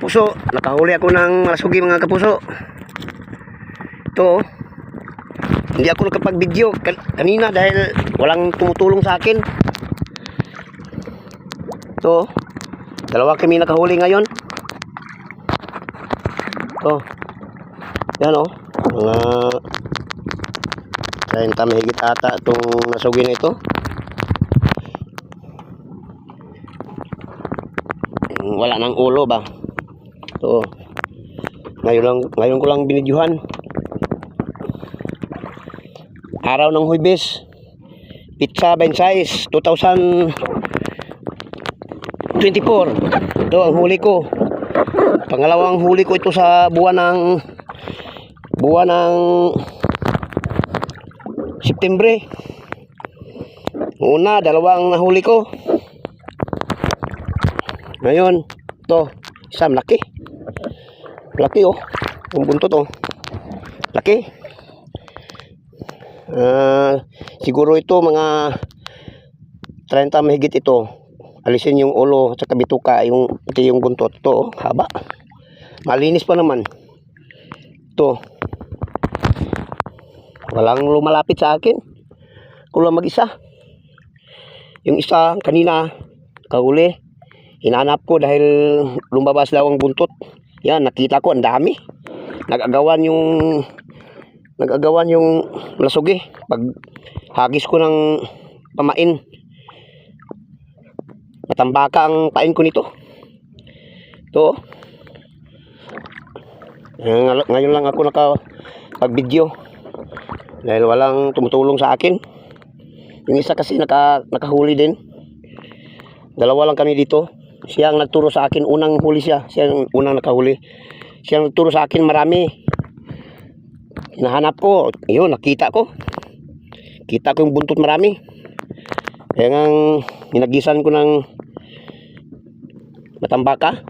kapuso, nakahuli ako ng malasugi mga kapuso. Ito, oh. hindi ako nakapag-video kan- kanina dahil walang tumutulong sa akin. Ito, dalawa kami nakahuli ngayon. Ito, yan oh, mga 30 mahigit ata itong nasugi na ito. wala nang ulo ba to ngayon lang ngayon ko lang binidyohan. Araw ng Huwebes pizza Bensais 2024 ito ang huli ko. Pangalawang huli ko ito sa buwan ng buwan ng Septembre. Una dalawang nahuli ko. Ngayon, to, isang laki. Laki oh. Yung buntot oh. Laki. Ah, siguro ito mga 30 mahigit ito. Alisin yung ulo at saka bituka, yung pati yung buntot. Ito oh, haba. Malinis pa naman. Ito. Walang lumalapit sa akin. Kulang mag-isa. Yung isa kanina kahuli hinanap ko dahil lumabas daw ang buntot. Yan, nakita ko ang dami. Nagagawan yung nagagawan yung lasugi pag hagis ko ng pamain. Matambaka ang pain ko nito. Ito. Ngayon ngayon lang ako naka pag video dahil walang tumutulong sa akin. Yung isa kasi naka, nakahuli din. Dalawa lang kami dito. Siya ang nagturo sa akin, unang huli siya. Siya ang unang nakahuli. Siya ang nagturo sa akin marami. Hinahanap ko, yun, nakita ko. Kita ko yung buntot marami. Kaya nga, ninagisan ko ng matambaka.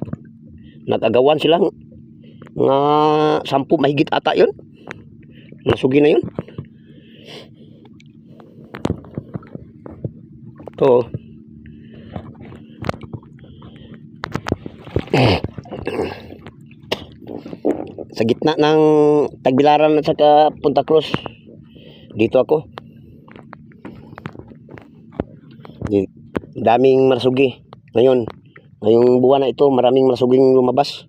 Nagagawan silang mga sampu mahigit ata yun. Nasugi na yun. Ito, sa gitna ng Tagbilaran at saka Punta Cruz. Dito ako. Daming marasugi ngayon. Ngayong buwan na ito maraming marsuging lumabas.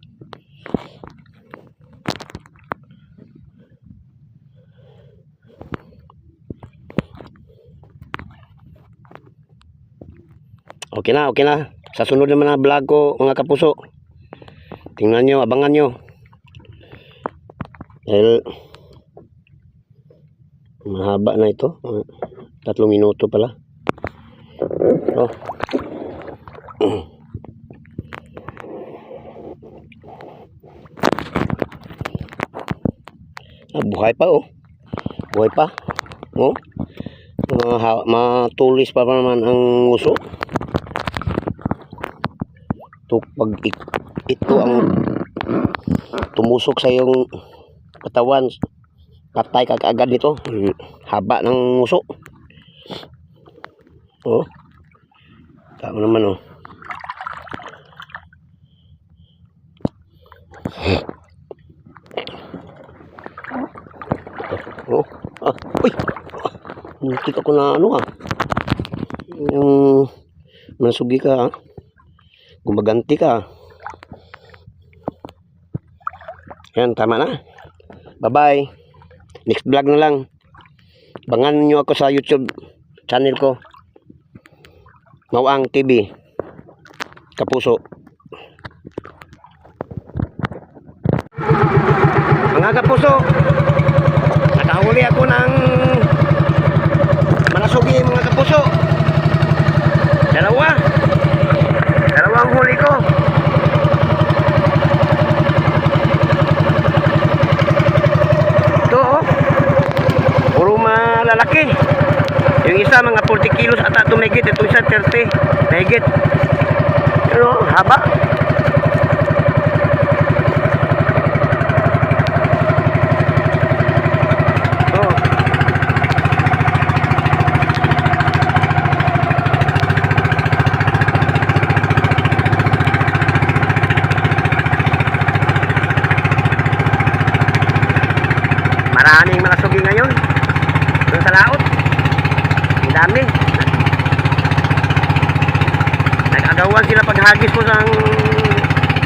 Okay na okay na. Sa sunod naman na vlog ko mga kapuso. Tingnan nyo abangan nyo dahil mahaba na ito. Tatlong minuto pala. Oh. Ah, buhay pa oh. Buhay pa. Oh. Maha- matulis pa, pa naman ang nguso. Ito, pag ito ang tumusok sa iyong katawan. Patay ka kaagad nito. Haba ng nguso. Oh. Tama naman oh. Oh. Ah ako na ano ah. Yung masugi ka ah. gumaganti ka. Yan tama na Bye-bye. Next vlog na lang. Bangan nyo ako sa YouTube channel ko. Mawang TV. Kapuso. Mga kapuso, nakahuli ako ng manasugi mga kapuso. Dalawa. Dalawang huli ko. malaki. Yung isa mga 40 kilos ata tumigit itong isa 30 mahigit pero haba. Oh. Maraming mga sugi ngayon kalaot ang dami. Nag-agawan sila paghagis ko ng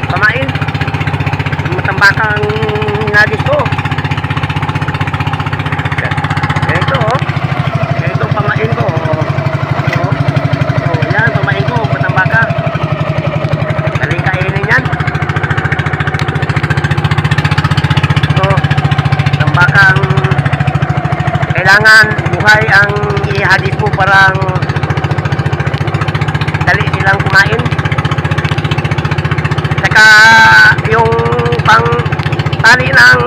pamain. Matambakang hagis ko. Kailangan buhay ang ihagis mo parang dali nilang kumain. Saka yung pang tali ng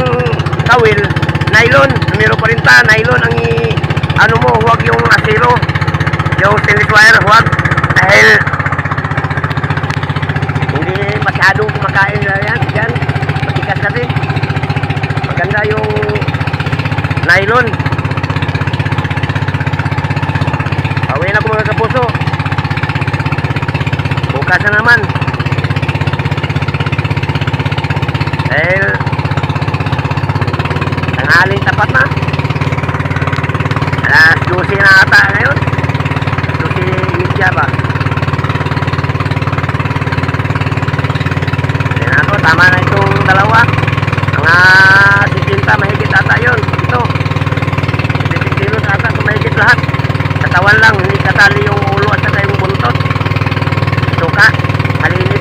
kawil, nylon, numero 40, nylon ang i, ano mo, huwag yung asiro, yung stainless wire, huwag. Dahil hindi masyadong kumakain na yan, yan, matikas kasi. Maganda yung nylon. Awin ako mga kapuso. Bukas na naman. Dahil tanghaling tapat na. Alas 12 na ata ngayon. 12 media ba? Yan ako, tama na itong dalawa. Mga 60 mahigit ata yun. Ito. 50 kilos ata mahigit lahat. Katawan lang, hindi katali yung ulo at saka. Suka, malinis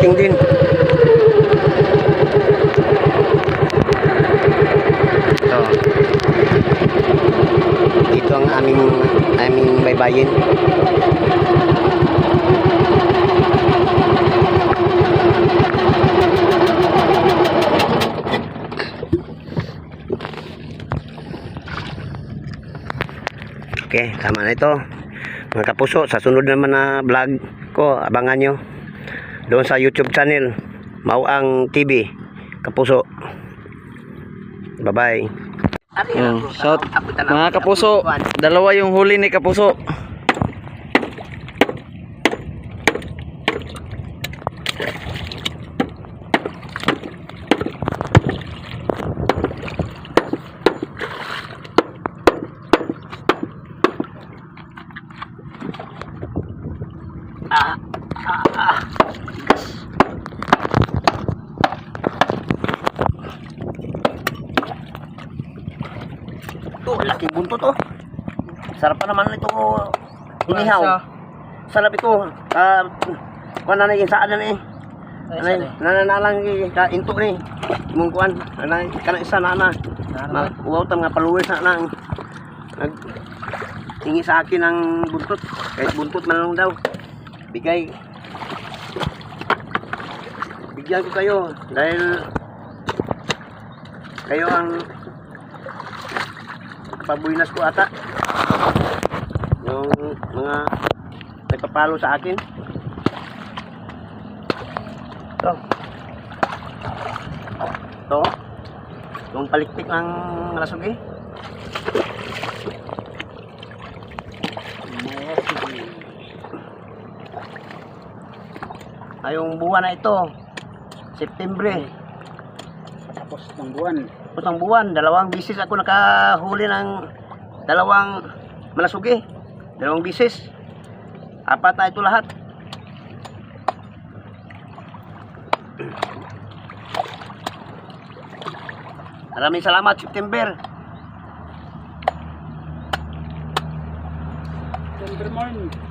karating din. Ito. Dito ang aming aming baybayin. Okay, tama na ito. Mga kapuso, sa sunod naman na vlog ko, abangan nyo. Doon sa YouTube channel, Mauang TV. Kapuso. Bye-bye. Yan, shout mga kapuso, dalawa yung huli ni kapuso. Laki buntot to. Sarap pa naman ito inihaw. Sarap ito. Uh, kuan na na saan na ni. Anay, nananalang ka into ni. Mong kuan, anay kana isa na na. Uwaw tam nga paluwis na nang nag hingi sa akin ng buntot. Kahit buntot man lang daw. Bigay. Bigyan ko kayo dahil kayo ang pabuinas ko ata. Yung mga nagpapalo sa akin. Ito. Ito. Yung palikpik ng nasugi ay yung buwan na ito. September. Tapos ng buwan. Putang buwan, dalawang bisis ako nakahuli ng dalawang malasugi. Dalawang bisis. Apat na ito lahat. Maraming salamat, September. September morning.